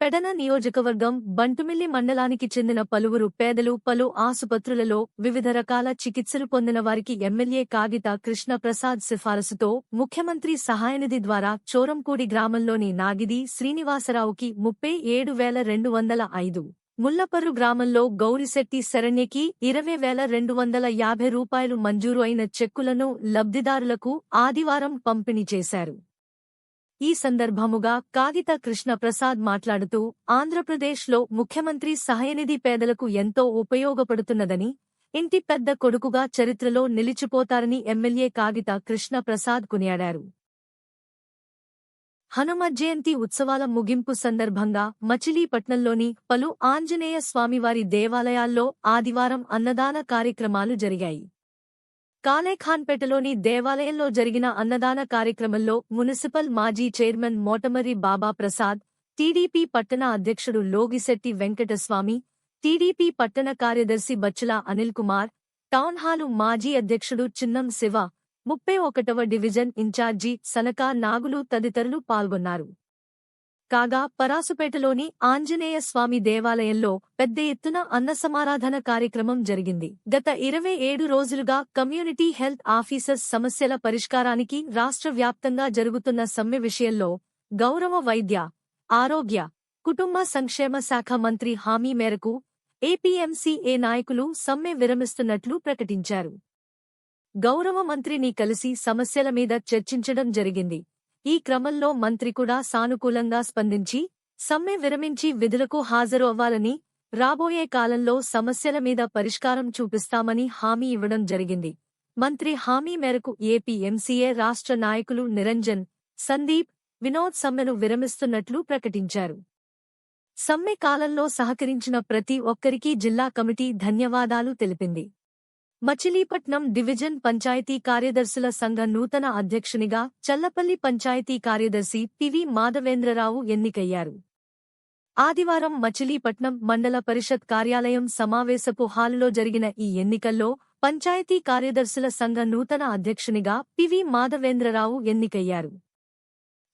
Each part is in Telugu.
పెడన నియోజకవర్గం బంటుమిల్లి మండలానికి చెందిన పలువురు పేదలు పలు ఆసుపత్రులలో వివిధ రకాల చికిత్సలు పొందిన వారికి ఎమ్మెల్యే కాగిత కృష్ణప్రసాద్ సిఫారసుతో ముఖ్యమంత్రి సహాయనిధి ద్వారా చోరంకూడి గ్రామంలోని నాగిది శ్రీనివాసరావుకి ముప్పై ఏడు వేల రెండు వందల ఐదు ముల్లపర్రు గ్రామంలో గౌరిశెట్టి శరణ్యకి ఇరవై వేల రెండు వందల యాభై రూపాయలు మంజూరు అయిన చెక్కులను లబ్ధిదారులకు ఆదివారం పంపిణీ చేశారు. ఈ సందర్భముగా కాగిత కృష్ణప్రసాద్ మాట్లాడుతూ ఆంధ్రప్రదేశ్లో ముఖ్యమంత్రి సహాయనిధి పేదలకు ఎంతో ఉపయోగపడుతున్నదని ఇంటి పెద్ద కొడుకుగా చరిత్రలో నిలిచిపోతారని ఎమ్మెల్యే కాగిత కృష్ణప్రసాద్ కొనియాడారు. హనుమ జయంతి ఉత్సవాల ముగింపు సందర్భంగా మచిలీపట్నంలోని పలు ఆంజనేయ స్వామివారి దేవాలయాల్లో ఆదివారం అన్నదాన కార్యక్రమాలు జరిగాయి. కాలేఖాన్పేటలోని దేవాలయంలో జరిగిన అన్నదాన కార్యక్రమంలో మున్సిపల్ మాజీ చైర్మన్ మోటమరి బాబా ప్రసాద్ టీడీపీ పట్టణ అధ్యక్షుడు లోగిశెట్టి వెంకటస్వామి టీడీపీ పట్టణ కార్యదర్శి బచ్చుల అనిల్ కుమార్ టౌన్హాలు మాజీ అధ్యక్షుడు చిన్నం శివ ముప్పై ఒకటవ డివిజన్ ఇన్ఛార్జి సనకా నాగులు తదితరులు పాల్గొన్నారు. కాగా పరాసుపేటలోని ఆంజనేయ స్వామి దేవాలయంలో పెద్ద ఎత్తున అన్న సమారాధన కార్యక్రమం జరిగింది. గత ఇరవై ఏడు రోజులుగా కమ్యూనిటీ హెల్త్ ఆఫీసర్స్ సమస్యల పరిష్కారానికి రాష్ట్ర వ్యాప్తంగా జరుగుతున్న సమ్మె విషయంలో గౌరవ వైద్య ఆరోగ్య కుటుంబ సంక్షేమ శాఖ మంత్రి హామీ మేరకు ఏపీఎంసీఏ నాయకులు సమ్మె విరమిస్తున్నట్లు ప్రకటించారు. గౌరవ మంత్రిని కలిసి సమస్యల మీద చర్చించడం జరిగింది. ఈ క్రమంలో మంత్రి కూడా సానుకూలంగా స్పందించి సమ్మె విరమించి విధులకు హాజరు అవ్వాలని రాబోయే కాలంలో సమస్యల మీద పరిష్కారం చూపిస్తామని హామీ ఇవ్వడం జరిగింది. మంత్రి హామీ మేరకు ఏపీ ఎంసీఏ రాష్ట్ర నాయకులు నిరంజన్ సందీప్ వినోద్ సమ్మెను విరమిస్తున్నట్లు ప్రకటించారు. సమ్మె కాలంలో సహకరించిన ప్రతి ఒక్కరికీ జిల్లా కమిటీ ధన్యవాదాలు తెలిపింది. మచిలీపట్నం డివిజన్ పంచాయతీ కార్యదర్శుల సంఘ నూతన అధ్యక్షునిగా చల్లపల్లి పంచాయతీ కార్యదర్శి పివి మాధవేంద్రరావు ఎన్నికయ్యారు. ఆదివారం మచిలీపట్నం మండల పరిషత్ కార్యాలయం సమావేశపు హాలులో జరిగిన ఈ ఎన్నికల్లో పంచాయతీ కార్యదర్శుల సంఘ నూతన అధ్యక్షునిగా పివి మాధవేంద్రరావు ఎన్నికయ్యారు.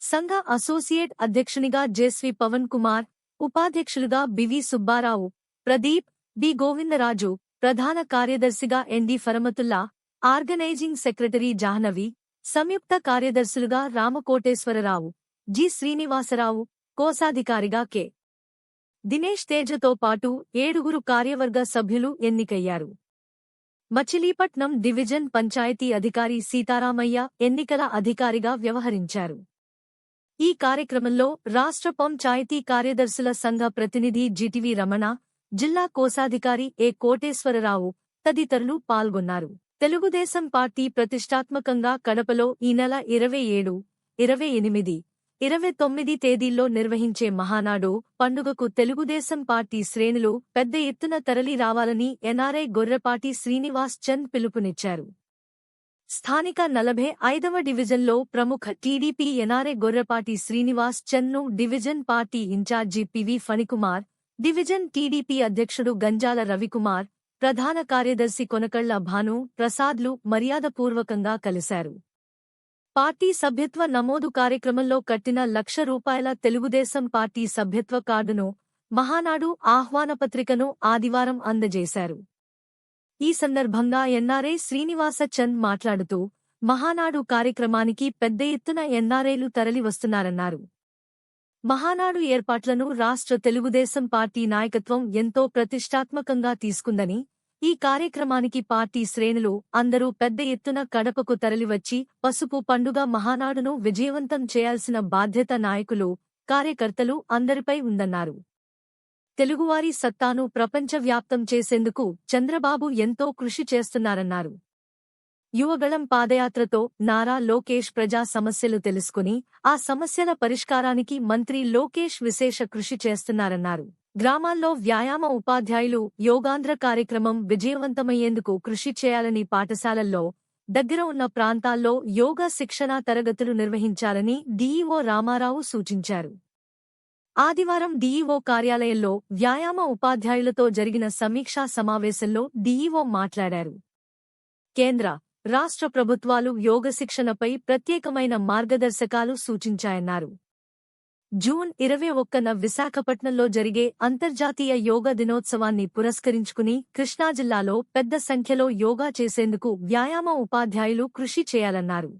సంఘ అసోసియేట్ అధ్యక్షునిగా జేస్వి పవన్ కుమార్ ఉపాధ్యక్షులుగా బివి సుబ్బారావు ప్రదీప్ బి గోవిందరాజు ప్రధాన కార్యదర్శిగా ND Faramatulla organising secretary Jahnavi సంయుక్త కార్యదర్శులుగా రామకోటేశ్వరరావు జి శ్రీనివాసరావు కోశాధికారిగా కె. దినేష్ తేజతో పాటు ఏడుగురు కార్యవర్గ సభ్యులు ఎన్నికయ్యారు. మచిలీపట్నం డివిజన్ పంచాయతీ అధికారి సీతారామయ్య ఎన్నికల అధికారిగా వ్యవహరించారు. ఈ కార్యక్రమంలో రాష్ట్ర పంచాయతీ కార్యదర్శుల సంఘ ప్రతినిధి జిటివి రమణ జిల్లా కోశాధికారి ఏ కోటేశ్వరరావు తదితరులు పాల్గొన్నారు. తెలుగుదేశం పార్టీ ప్రతిష్టాత్మకంగా కడపలో ఈ నెల ఇరవై ఏడు ఇరవై ఎనిమిది ఇరవై తొమ్మిది తేదీల్లో నిర్వహించే మహానాడు పండుగకు తెలుగుదేశం పార్టీ శ్రేణులు పెద్ద ఎత్తున తరలి రావాలని ఎన్ఆర్ఐ గొర్రెపాటి శ్రీనివాస్ చంద్ పిలుపునిచ్చారు. స్థానిక నలభై ఐదవ డివిజన్లో ప్రముఖ TDP NRI Gorrepati Srinivas చంద్ను division party in charge P V Phanikumar division TDP అధ్యక్షుడు గంజాల రవికుమార్ ప్రధాన కార్యదర్శి కొనకళ్ళ భాను ప్రసాద్లు మర్యాదపూర్వకంగా కలిశారు. పార్టీ సభ్యత్వ నమోదు కార్యక్రమంలో కట్టిన లక్ష రూపాయల తెలుగుదేశం పార్టీ సభ్యత్వ కార్డును మహానాడు ఆహ్వానపత్రికను ఆదివారం అందజేశారు. ఈ సందర్భంగా ఎన్ఆర్ఏ శ్రీనివాస చంద్ మాట్లాడుతూ మహానాడు కార్యక్రమానికి పెద్ద ఎత్తున ఎన్ఆర్ఏలు తరలివస్తున్నారన్నారు. మహానాడు ఏర్పాట్లను రాష్ట్ర తెలుగుదేశం పార్టీ నాయకత్వం ఎంతో ప్రతిష్టాత్మకంగా తీసుకుందని ఈ కార్యక్రమానికి పార్టీ శ్రేణులు అందరూ పెద్ద ఎత్తున కడపకు తరలివచ్చి పసుపు పండుగ మహానాడును విజయవంతం చేయాల్సిన బాధ్యత నాయకులు కార్యకర్తలు అందరిపై ఉందన్నారు. తెలుగువారి సత్తాను ప్రపంచవ్యాప్తం చేసేందుకు చంద్రబాబు ఎంతో కృషి చేస్తున్నారన్నారు. యువగళం పాదయాత్రతో నారా లోకేష్ ప్రజా సమస్యలు తెలుసుకుని ఆ సమస్యల పరిష్కారానికి మంత్రి లోకేష్ విశేష కృషి చేస్తున్నారన్నారు. గ్రామాల్లో వ్యాయామ ఉపాధ్యాయులు యోగాంధ్ర కార్యక్రమం విజయవంతమయ్యేందుకు కృషి చేయాలని పాఠశాలల్లో దగ్గర ఉన్న ప్రాంతాల్లో యోగా శిక్షణా తరగతులు నిర్వహించాలని డీఈఓ రామారావు సూచించారు. ఆదివారం డీఈఓ కార్యాలయంలో వ్యాయామ ఉపాధ్యాయులతో జరిగిన సమీక్షా సమావేశంలో డీఈఓ మాట్లాడారు. కేంద్ర రాష్ట్ర ప్రభుత్వాలు యోగ శిక్షణపై ప్రత్యేకమైన మార్గదర్శకాలు సూచించాయన్నారు. జూన్ ఇరవై ఒక్కన విశాఖపట్నంలో జరిగే అంతర్జాతీయ యోగా దినోత్సవాన్ని పురస్కరించుకుని కృష్ణా జిల్లాలో పెద్ద సంఖ్యలో యోగా చేసేందుకు వ్యాయామ ఉపాధ్యాయులు కృషి చేయాలన్నారు.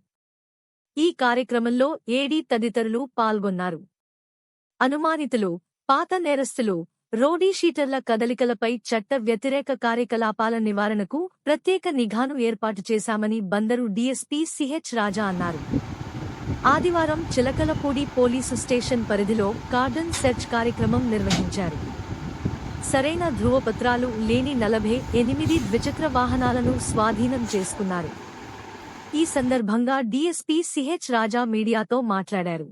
ఈ కార్యక్రమంలో ఏడీ తదితరులు పాల్గొన్నారు. అనుమానితులు పాత నేరస్తులు రోడీ షీటర్ల కదలికలపై చట్ట వ్యతిరేక కార్యకలాపాల నివారణకు ప్రత్యేక నిఘాను ఏర్పాటు చేశామని బందరు డీఎస్పీ సిహెచ్ రాజా అన్నారు. ఆదివారం చిలకలపూడి పోలీసు స్టేషన్ పరిధిలో కార్డన్ సెర్చ్ కార్యక్రమం నిర్వహించారు. సరైన ధృవపత్రాలు లేని నలభై ఎనిమిది ద్విచక్ర వాహనాలను స్వాధీనం చేసుకున్నారు. ఈ సందర్భంగా డీఎస్పీ సిహెచ్ రాజా మీడియాతో మాట్లాడారు.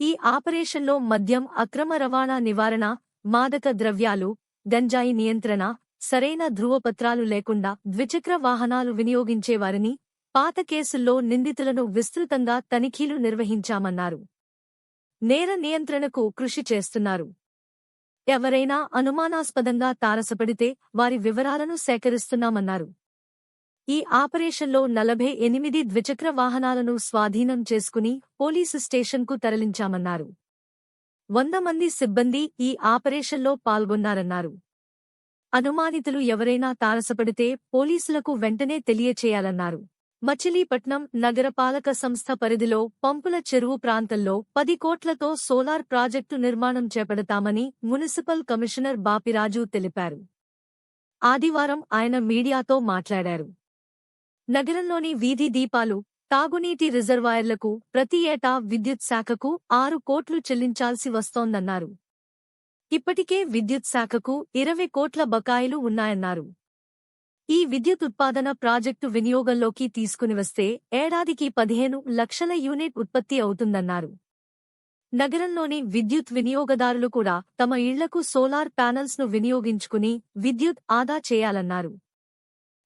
ఈ ఆపరేషన్లో మద్యం అక్రమ రవాణా నివారణ మాదక ద్రవ్యాలు గంజాయి నియంత్రణ సరైన ధృవపత్రాలు లేకుండా ద్విచక్ర వాహనాలు వినియోగించేవారిని పాత కేసుల్లో నిందితులను విస్తృతంగా తనిఖీలు నిర్వహించామన్నారు. నేర నియంత్రణకు కృషి చేస్తున్నారు. ఎవరైనా అనుమానాస్పదంగా తారసపడితే వారి వివరాలను సేకరిస్తున్నామన్నారు. ఈ ఆపరేషన్లో నలభై ఎనిమిది ద్విచక్ర వాహనాలను స్వాధీనం చేసుకుని పోలీసు స్టేషన్కు తరలించామన్నారు. వంద మంది సిబ్బంది ఈ ఆపరేషన్లో పాల్గొన్నారన్నారు. అనుమానితులు ఎవరైనా తారసపడితే పోలీసులకు వెంటనే తెలియచేయాలన్నారు. మచిలీపట్నం నగరపాలక సంస్థ పరిధిలో పంపుల చెరువు ప్రాంతంలో పది కోట్లతో సోలార్ ప్రాజెక్టు నిర్మాణం చేపడతామని మున్సిపల్ కమిషనర్ బాపిరాజు తెలిపారు. ఆదివారం ఆయన మీడియాతో మాట్లాడారు. నగరంలోని వీధి దీపాలు తాగునీటి రిజర్వాయర్లకు ప్రతి ఏటా విద్యుత్ శాఖకు ఆరు కోట్లు చెల్లించాల్సి వస్తోందన్నారు. ఇప్పటికే విద్యుత్ శాఖకు ఇరవై కోట్ల బకాయిలు ఉన్నాయన్నారు. ఈ విద్యుత్ ఉత్పాదన ప్రాజెక్టు వినియోగంలోకి తీసుకునివస్తే ఏడాదికి పదిహేను లక్షల యూనిట్ ఉత్పత్తి అవుతుందన్నారు. నగరంలోని విద్యుత్ వినియోగదారులు కూడా తమ ఇళ్ళకు సోలార్ ప్యానెల్స్ను వినియోగించుకుని విద్యుత్ ఆదా చేయాలన్నారు.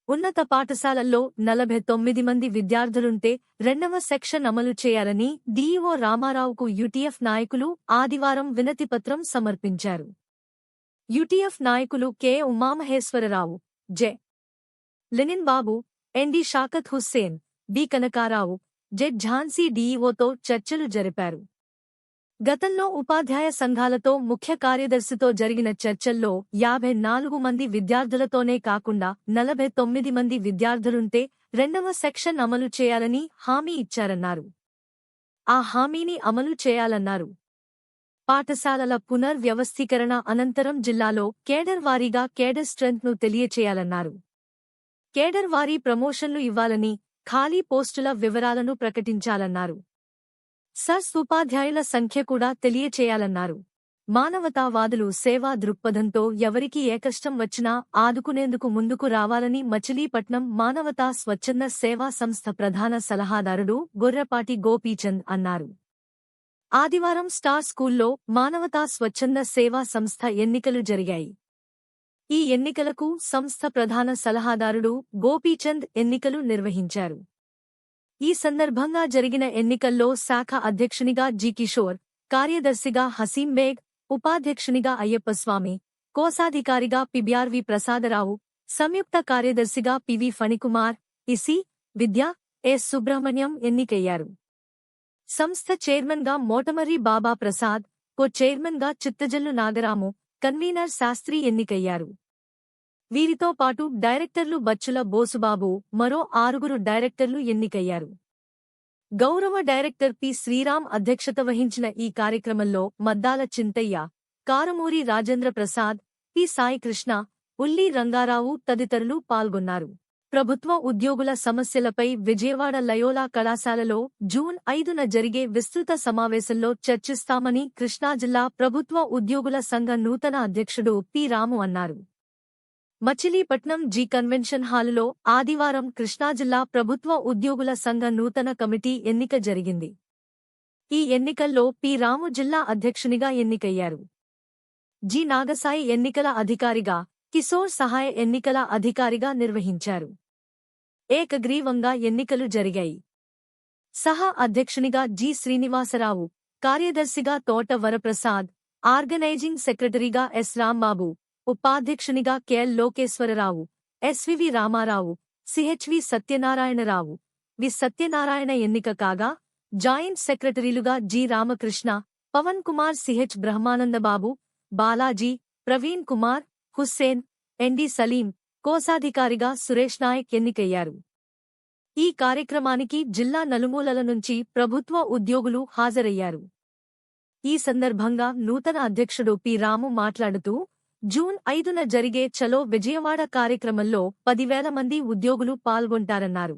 ఉన్నత పాఠశాలల్లో నలభై తొమ్మిది మంది విద్యార్థులుంటే రెండవ సెక్షన్ అమలు చేయాలని డీఈఓ రామారావుకు యుటిఎఫ్ నాయకులు ఆదివారం వినతిపత్రం సమర్పించారు. యుటిఎఫ్ నాయకులు K. Umamaheswararao J. Lenin Babu N D Shaukat Hussain B. Kanakarao Z Jhansi డీఈఓతో చర్చలు జరిపారు. గతంలో ఉపాధ్యాయ సంఘాలతో ముఖ్య కార్యదర్శితో జరిగిన చర్చల్లో యాభై నాలుగు మంది విద్యార్థులతోనే కాకుండా నలభై తొమ్మిది మంది విద్యార్థులుంటే రెండవ సెక్షన్ అమలు చేయాలని హామీ ఇచ్చారన్నారు. ఆ హామీని అమలు చేయాలన్నారు. పాఠశాలల పునర్వ్యవస్థీకరణ అనంతరం జిల్లాలో కేడర్ వారీగా కేడర్ స్ట్రెంత్ను తెలియచేయాలన్నారు. కేడర్ వారీ ప్రమోషన్లు ఇవ్వాలని ఖాళీ పోస్టుల వివరాలను ప్రకటించాలన్నారు. సర్స్ ఉపాధ్యాయుల సంఖ్య కూడా తెలియచేయాలన్నారు. మానవతావాదులు సేవా దృక్పథంతో ఎవరికి ఏ కష్టం వచ్చినా ఆదుకునేందుకు ముందుకు రావాలని మచిలీపట్నం మానవతా స్వచ్ఛంద సేవా సంస్థ ప్రధాన సలహాదారుడు గొర్రపాటి గోపీచంద్ అన్నారు. ఆదివారం స్టార్ స్కూల్లో మానవతా స్వచ్ఛంద సేవా సంస్థ ఎన్నికలు జరిగాయి. ఈ ఎన్నికలకు సంస్థ ప్రధాన సలహాదారుడు గోపీచంద్ ఎన్నికలు నిర్వహించారు. ఈ సందర్భంగా జరిగిన ఎన్నికల్లో శాఖ అధ్యక్షునిగా జి. కిషోర్ కార్యదర్శిగా హసీం బేగ్ ఉపాధ్యక్షునిగా అయ్యప్పస్వామి కోశాధికారిగా పిబ్యార్వి ప్రసాదరావు సంయుక్త కార్యదర్శిగా PV Phanikumar EC Vidya S. Subrahmanyam ఎన్నికయ్యారు. సంస్థ చైర్మన్గా మోటమర్రి బాబా ప్రసాద్ కో చైర్మన్గా చిత్తజల్లు నాగరాము కన్వీనర్ శాస్త్రి ఎన్నికయ్యారు. వీరితో పాటు డైరెక్టర్లు బచ్చుల బోసుబాబు మరో ఆరుగురు డైరెక్టర్లు ఎన్నికయ్యారు. గౌరవ డైరెక్టర్ పి. శ్రీరామ్ అధ్యక్షత వహించిన ఈ కార్యక్రమంలో మద్దాల చింతయ్య కారమూరి రాజేంద్ర ప్రసాద్ పి. సాయికృష్ణ ఉల్లి రంగారావు తదితరులు పాల్గొన్నారు. ప్రభుత్వ ఉద్యోగుల సమస్యలపై విజయవాడ లయోలా కళాశాలలో జూన్ ఐదున జరిగే విస్తృత సమావేశంలో చర్చిస్తామని కృష్ణా జిల్లా ప్రభుత్వ ఉద్యోగుల సంఘ నూతన అధ్యక్షుడు పి. రాము అన్నారు. మచిలీపట్నం జీ కన్వెన్షన్ హాలులో ఆదివారం కృష్ణా జిల్లా ప్రభుత్వ ఉద్యోగుల సంఘ నూతన కమిటీ ఎన్నిక జరిగింది. ఈ ఎన్నికల్లో పి రాము జిల్లా అధ్యక్షునిగా ఎన్నికయ్యారు. జి నాగసాయి ఎన్నికల అధికారిగా కిశోర్ సహాయ ఎన్నికల అధికారిగా నిర్వహించారు. ఏకగ్రీవంగా ఎన్నికలు జరిగాయి. సహా అధ్యక్షునిగా జి శ్రీనివాసరావు కార్యదర్శిగా తోట వరప్రసాద్ ఆర్గనైజింగ్ సెక్రటరీగా S Rambabu ఉపాధ్యక్షునిగా KL Lokeswararao SVV Ramarao CHV Satyanarayanarao. V. Satyanarayana ఎన్నిక కాగా joint సెక్రటరీలుగా G. Ramakrishna Pawan Kumar CH Brahmanandababu Balaji Praveen Kumar Hussain ND Saleem కోశాధికారిగా Suresh Naik ఎన్నికయ్యారు. ఈ కార్యక్రమానికి జిల్లా నలుమూలల నుంచి ప్రభుత్వ ఉద్యోగులు హాజరయ్యారు. ఈ సందర్భంగా నూతన అధ్యక్షుడు పి. రాము మాట్లాడుతూ జూన్ ఐదున జరిగే చలో విజయవాడ కార్యక్రమంలో పదివేల మంది ఉద్యోగులు పాల్గొంటారన్నారు.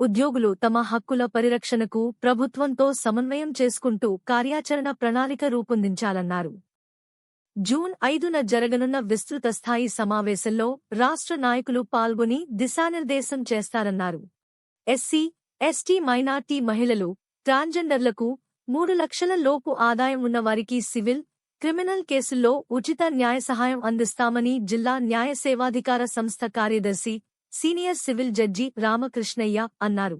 ఉద్యోగులు తమ హక్కుల పరిరక్షణకు ప్రభుత్వంతో సమన్వయం చేసుకుంటూ కార్యాచరణ ప్రణాళిక రూపొందించాలన్నారు. జూన్ ఐదున జరగనున్న విస్తృత స్థాయి సమావేశంలో రాష్ట్ర నాయకులు పాల్గొని దిశానిర్దేశం చేస్తారన్నారు. ఎస్సీ ఎస్టీ మైనార్టీ మహిళలు ట్రాన్జెండర్లకు మూడు లక్షల లోపు ఆదాయం ఉన్నవారికి సివిల్ క్రిమినల్ కేసుల్లో ఉచిత న్యాయ సహాయం అందిస్తామని జిల్లా న్యాయ సేవాధికార సంస్థ కార్యదర్శి సీనియర్ సివిల్ జడ్జి రామకృష్ణయ్య అన్నారు.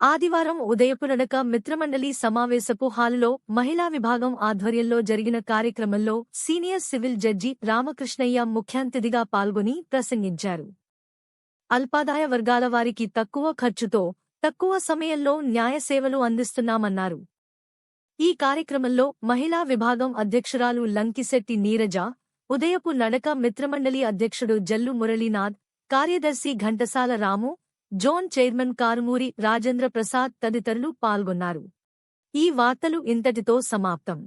ఆదివారం ఉదయపురడక మిత్రమండలి సమావేశపు హాలులో మహిళా విభాగం ఆధ్వర్యంలో జరిగిన కార్యక్రమంలో సీనియర్ సివిల్ జడ్జి రామకృష్ణయ్య ముఖ్యాంతిథిగా పాల్గొని ప్రసంగించారు. అల్పాదాయ వర్గాల వారికి తక్కువ ఖర్చుతో తక్కువ సమయంలో న్యాయ సేవలు అందిస్తున్నామన్నారు. ఈ కార్యక్రమంలో మహిళా విభాగం అధ్యక్షురాలు లంకిశెట్టి నీరజ ఉదయపు నడక మిత్రమండలి అధ్యక్షుడు జల్లు మురళీనాథ్ కార్యదర్శి ఘంటసాల రాము జోన్ చైర్మన్ కారుమూరి రాజేంద్ర ప్రసాద్ తదితరులు పాల్గొన్నారు. ఈ వార్తలు ఇంతటితో సమాప్తం.